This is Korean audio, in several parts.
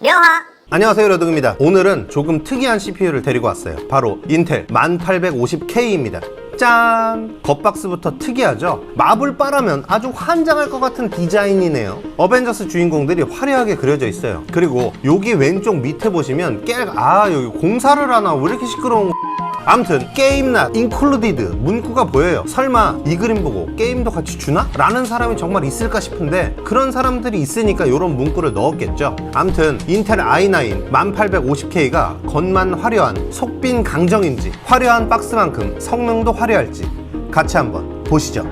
명화 안녕하세요 러등입니다. 오늘은 조금 특이한 CPU를 데리고 왔어요. 바로 인텔 1850K입니다. 짠! 겉박스부터 특이하죠? 마블 빠라면 아주 환장할 것 같은 디자인이네요. 어벤져스 주인공들이 화려하게 그려져 있어요. 그리고 여기 왼쪽 밑에 보시면 깨아 여기 공사를 하나 왜 이렇게 시끄러운 암튼 게임낫 인클루디드 문구가 보여요 설마 이 그림 보고 게임도 같이 주나? 라는 사람이 정말 있을까 싶은데 그런 사람들이 있으니까 이런 문구를 넣었겠죠 암튼 인텔 i9 1850K가 겉만 화려한 속빈 강정인지 화려한 박스만큼 성능도 화려할지 같이 한번 보시죠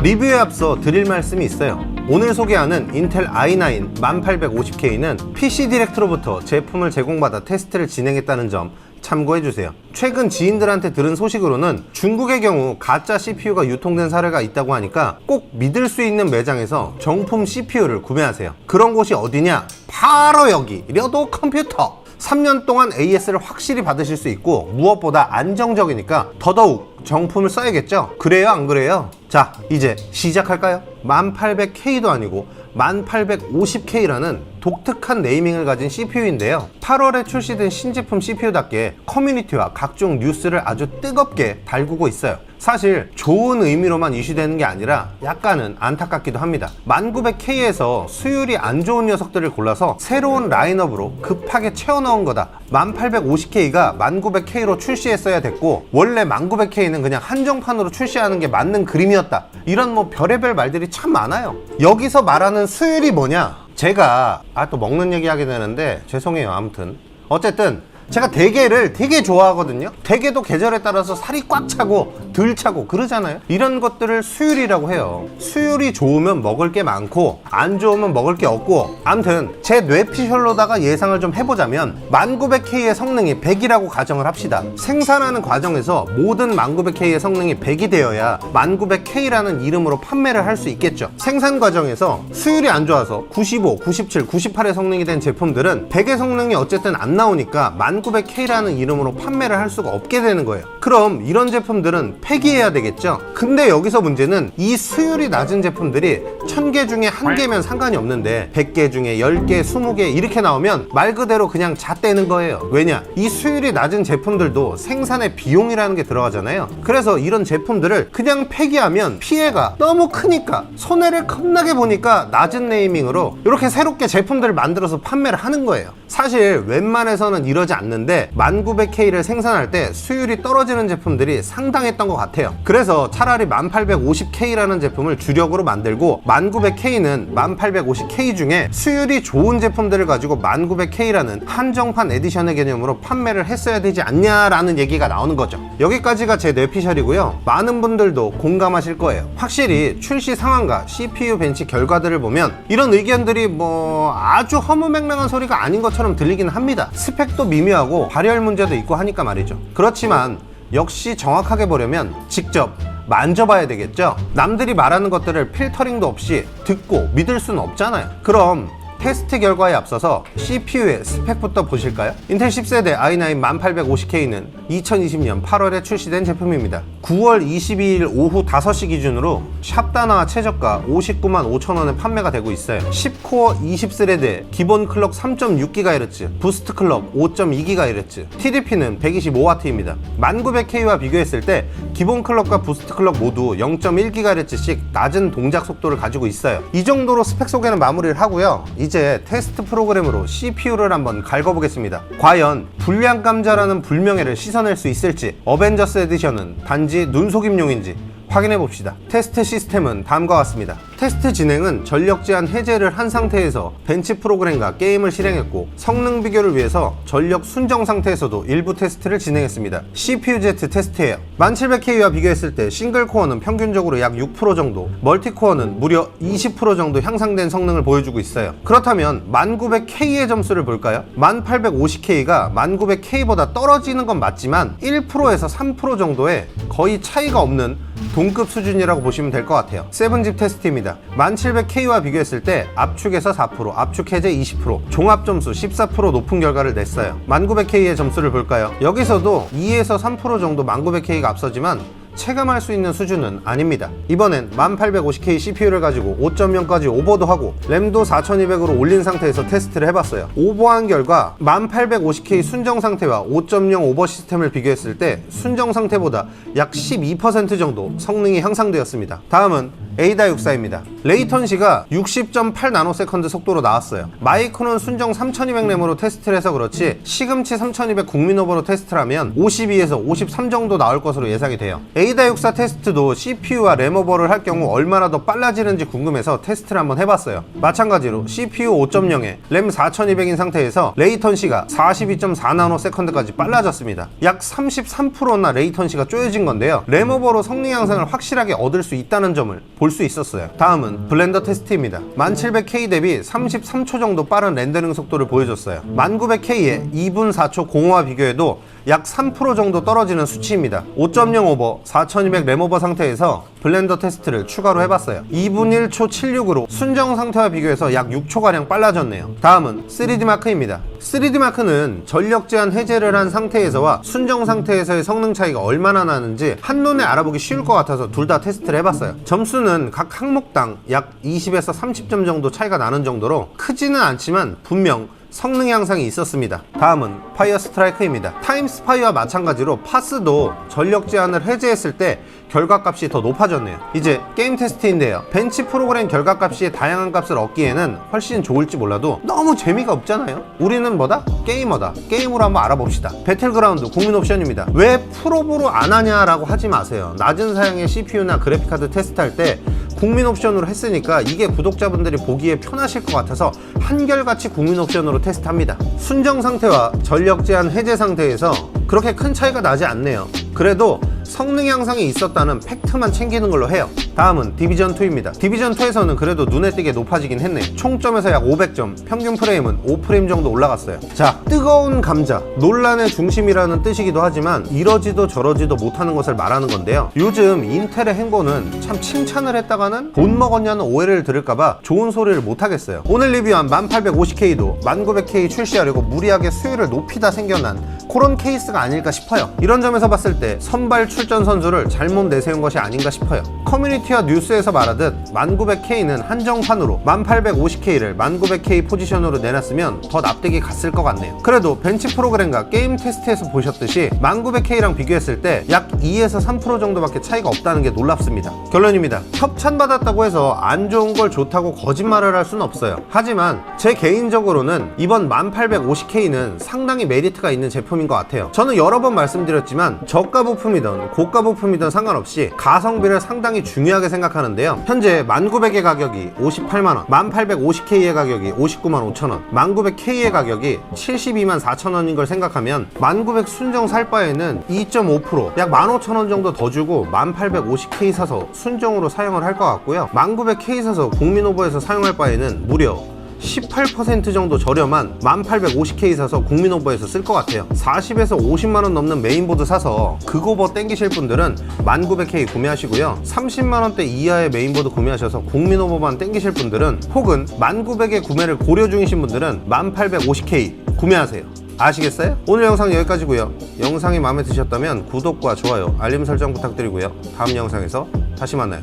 리뷰에 앞서 드릴 말씀이 있어요. 오늘 소개하는 인텔 i9 1850K는 PC 디렉트로부터 제품을 제공받아 테스트를 진행했다는 점 참고해주세요. 최근 지인들한테 들은 소식으로는 중국의 경우 가짜 CPU가 유통된 사례가 있다고 하니까 꼭 믿을 수 있는 매장에서 정품 CPU를 구매하세요. 그런 곳이 어디냐? 바로 여기, 려도 컴퓨터! 3년 동안 AS를 확실히 받으실 수 있고 무엇보다 안정적이니까 더더욱 정품을 써야겠죠? 그래요 안 그래요? 자 이제 시작할까요? 1800K도 아니고 1850K라는 독특한 네이밍을 가진 CPU인데요 8월에 출시된 신제품 CPU답게 커뮤니티와 각종 뉴스를 아주 뜨겁게 달구고 있어요 사실 좋은 의미로만 이슈되는 게 아니라 약간은 안타깝기도 합니다. 1900K에서 수율이 안 좋은 녀석들을 골라서 새로운 라인업으로 급하게 채워 넣은 거다. 1850K가 1900K로 출시했어야 됐고 원래 1900K는 그냥 한정판으로 출시하는 게 맞는 그림이었다. 이런 뭐 별의별 말들이 참 많아요. 여기서 말하는 수율이 뭐냐? 제가 아 또 먹는 얘기 하게 되는데 죄송해요 아무튼. 어쨌든 제가 대게를 되게 좋아하거든요. 대게도 계절에 따라서 살이 꽉 차고 덜 차고 그러잖아요. 이런 것들을 수율이라고 해요. 수율이 좋으면 먹을 게 많고 안 좋으면 먹을 게 없고 아무튼 제 뇌피셜로다가 예상을 좀 해보자면 1900K의 성능이 100이라고 가정을 합시다. 생산하는 과정에서 모든 1900K의 성능이 100이 되어야 1900K라는 이름으로 판매를 할 수 있겠죠. 생산 과정에서 수율이 안 좋아서 95, 97, 98의 성능이 된 제품들은 100의 성능이 어쨌든 안 나오니까 1900K라는 이름으로 판매를 할 수가 없게 되는 거예요. 그럼 이런 제품들은 폐기해야 되겠죠. 근데 여기서 문제는 이 수율이 낮은 제품들이 1000개 중에 한 개면 상관이 없는데 100개 중에 10개, 20개 이렇게 나오면 말 그대로 그냥 잣대는 거예요. 왜냐? 이 수율이 낮은 제품들도 생산의 비용이라는 게 들어가잖아요. 그래서 이런 제품들을 그냥 폐기하면 피해가 너무 크니까 손해를 겁나게 보니까 낮은 네이밍으로 이렇게 새롭게 제품들을 만들어서 판매를 하는 거예요. 사실 웬만해서는 이러지 않는데 1900K를 생산할 때 수율이 떨어지는 제품들이 상당했던 것 같아요. 그래서 차라리 1850K라는 제품을 주력으로 만들고 1900K는 1850K 중에 수율이 좋은 제품들을 가지고 1900K라는 한정판 에디션의 개념으로 판매를 했어야 되지 않냐라는 얘기가 나오는 거죠. 여기까지가 제 뇌피셜이고요. 많은 분들도 공감하실 거예요. 확실히 출시 상황과 CPU 벤치 결과들을 보면 이런 의견들이 뭐 아주 허무맹랑한 소리가 아닌 것처럼 들리긴 합니다. 스펙도 미묘하고 발열 문제도 있고 하니까 말이죠. 그렇지만 역시 정확하게 보려면 직접 만져봐야 되겠죠? 남들이 말하는 것들을 필터링도 없이 듣고 믿을 수는 없잖아요. 그럼 테스트 결과에 앞서서 CPU의 스펙부터 보실까요? 인텔 10세대 i9 1850K는 2020년 8월에 출시된 제품입니다. 9월 22일 오후 5시 기준으로 샵다나 최저가 59만 5천 원에 판매가 되고 있어요. 10코어 20스레드, 기본 클럭 3.6GHz, 부스트 클럭 5.2GHz, TDP는 125W입니다. 1900K와 비교했을 때 기본 클럭과 부스트 클럭 모두 0.1GHz씩 낮은 동작 속도를 가지고 있어요. 이 정도로 스펙 소개는 마무리를 하고요. 이제 테스트 프로그램으로 CPU를 한번 갈궈보겠습니다. 과연 불량 감자라는 불명예를 씻어낼 수 있을지 어벤져스 에디션은 단지 눈속임용인지 확인해 봅시다. 테스트 시스템은 다음과 같습니다. 테스트 진행은 전력 제한 해제를 한 상태에서 벤치 프로그램과 게임을 실행했고 성능 비교를 위해서 전력 순정 상태에서도 일부 테스트를 진행했습니다. CPU-Z 테스트예요. 1700K와 비교했을 때 싱글 코어는 평균적으로 약 6% 정도, 멀티 코어는 무려 20% 정도 향상된 성능을 보여주고 있어요. 그렇다면 1900K의 점수를 볼까요? 1850K가 1900K보다 떨어지는 건 맞지만 1%에서 3% 정도의 거의 차이가 없는 동급 수준이라고 보시면 될 것 같아요. 세븐집 테스트입니다. 1700K와 비교했을 때 압축에서 4%, 압축 해제 20%, 종합 점수 14% 높은 결과를 냈어요. 1900K의 점수를 볼까요? 여기서도 2에서 3% 정도 1900K가 앞서지만 체감할 수 있는 수준은 아닙니다. 이번엔 1850K CPU를 가지고 5.0까지 오버도 하고 램도 4200으로 올린 상태에서 테스트를 해봤어요. 오버한 결과 1850K 순정 상태와 5.0 오버 시스템을 비교했을 때 순정 상태보다 약 12% 정도 성능이 향상되었습니다. 다음은 에이다 64입니다. 레이턴시가 60.8 나노세컨드 속도로 나왔어요. 마이크론 순정 3200램으로 테스트를 해서 그렇지 시금치 3200 국민 오버로 테스트를 하면 52에서 53 정도 나올 것으로 예상이 돼요. 에이다 64 테스트도 CPU와 램 오버를 할 경우 얼마나 더 빨라지는지 궁금해서 테스트를 한번 해봤어요. 마찬가지로 CPU 5.0에 램 4200인 상태에서 레이턴시가 42.4 나노세컨드까지 빨라졌습니다. 약 33%나 레이턴시가 쪼여진 건데요. 램 오버로 성능 향상을 확실하게 얻을 수 있다는 점을 볼수 있었어요. 다음은 블렌더 테스트입니다. 1700K 대비 33초 정도 빠른 렌더링 속도를 보여줬어요. 1900K의 2분 4초 공허와 비교해도 약 3% 정도 떨어지는 수치입니다. 5.0 오버, 4200 램 오버 상태에서 블렌더 테스트를 추가로 해봤어요. 2분 1초 76으로 순정 상태와 비교해서 약 6초가량 빨라졌네요. 다음은 3D 마크입니다. 3D 마크는 전력 제한 해제를 한 상태에서와 순정 상태에서의 성능 차이가 얼마나 나는지 한눈에 알아보기 쉬울 것 같아서 둘 다 테스트를 해봤어요. 점수는 각 항목당 약 20에서 30점 정도 차이가 나는 정도로 크지는 않지만 분명 성능 향상이 있었습니다. 다음은 파이어 스트라이크입니다. 타임 스 파이어와 마찬가지로 파스도 전력 제한을 해제했을 때 결과값이 더 높아졌네요. 이제 게임 테스트인데요. 벤치 프로그램 결과값이 다양한 값을 얻기에는 훨씬 좋을지 몰라도 너무 재미가 없잖아요. 우리는 뭐다? 게이머다. 게임으로 한번 알아봅시다. 배틀그라운드 국민 옵션입니다. 왜 프로보로 안 하냐라고 하지 마세요. 낮은 사양의 CPU나 그래픽카드 테스트할 때 국민 옵션으로 했으니까 이게 구독자분들이 보기에 편하실 것 같아서 한결같이 국민 옵션으로 테스트합니다. 순정 상태와 전력 제한 해제 상태에서 그렇게 큰 차이가 나지 않네요. 그래도 성능 향상이 있었다는 팩트만 챙기는 걸로 해요. 다음은 디비전 2입니다. 디비전 2에서는 그래도 눈에 띄게 높아지긴 했네요. 총점에서 약 500점, 평균 프레임은 5프레임 정도 올라갔어요. 자, 뜨거운 감자, 논란의 중심이라는 뜻이기도 하지만 이러지도 저러지도 못하는 것을 말하는 건데요. 요즘 인텔의 행보는 참 칭찬을 했다가는 돈 먹었냐는 오해를 들을까봐 좋은 소리를 못하겠어요. 오늘 리뷰한 1850K도 1900K 출시하려고 무리하게 수요를 높이다 생겨난 그런 케이스가 아닐까 싶어요. 이런 점에서 봤을 때 선발 출전 선수를 잘못 내세운 것이 아닌가 싶어요. 커뮤니티와 뉴스에서 말하듯 1900K는 한정판으로 1850K를 1900K 포지션으로 내놨으면 더 납득이 갔을 것 같네요. 그래도 벤치 프로그램과 게임 테스트에서 보셨듯이 1900K랑 비교했을 때 약 2에서 3% 정도밖에 차이가 없다는 게 놀랍습니다. 결론입니다. 협찬받았다고 해서 안 좋은 걸 좋다고 거짓말을 할 수는 없어요. 하지만 제 개인적으로는 이번 1850K는 상당히 메리트가 있는 제품인 것 같아요. 저는 여러 번 말씀드렸지만 저가 부품이 든 고가 부품이든 상관없이 가성비를 상당히 중요하게 생각하는데요. 현재 1900의 가격이 58만원, 1850K의 가격이 59만 5천원, 1900K의 가격이 72만 4천원인 걸 생각하면 1900 순정 살 바에는 2.5%, 약 15,000원 정도 더 주고 1850K 사서 순정으로 사용을 할 것 같고요. 1900K 사서 국민오버에서 사용할 바에는 무려 18% 정도 저렴한 1850K 사서 국민오버에서 쓸 것 같아요. 40에서 50만원 넘는 메인보드 사서 극오버 땡기실 분들은 1900K 구매하시고요. 30만원대 이하의 메인보드 구매하셔서 국민오버만 땡기실 분들은 혹은 1900의 구매를 고려 중이신 분들은 1850K 구매하세요. 아시겠어요? 오늘 영상 여기까지고요. 영상이 마음에 드셨다면 구독과 좋아요 알림 설정 부탁드리고요. 다음 영상에서 다시 만나요.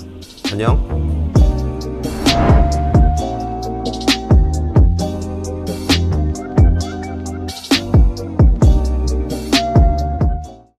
안녕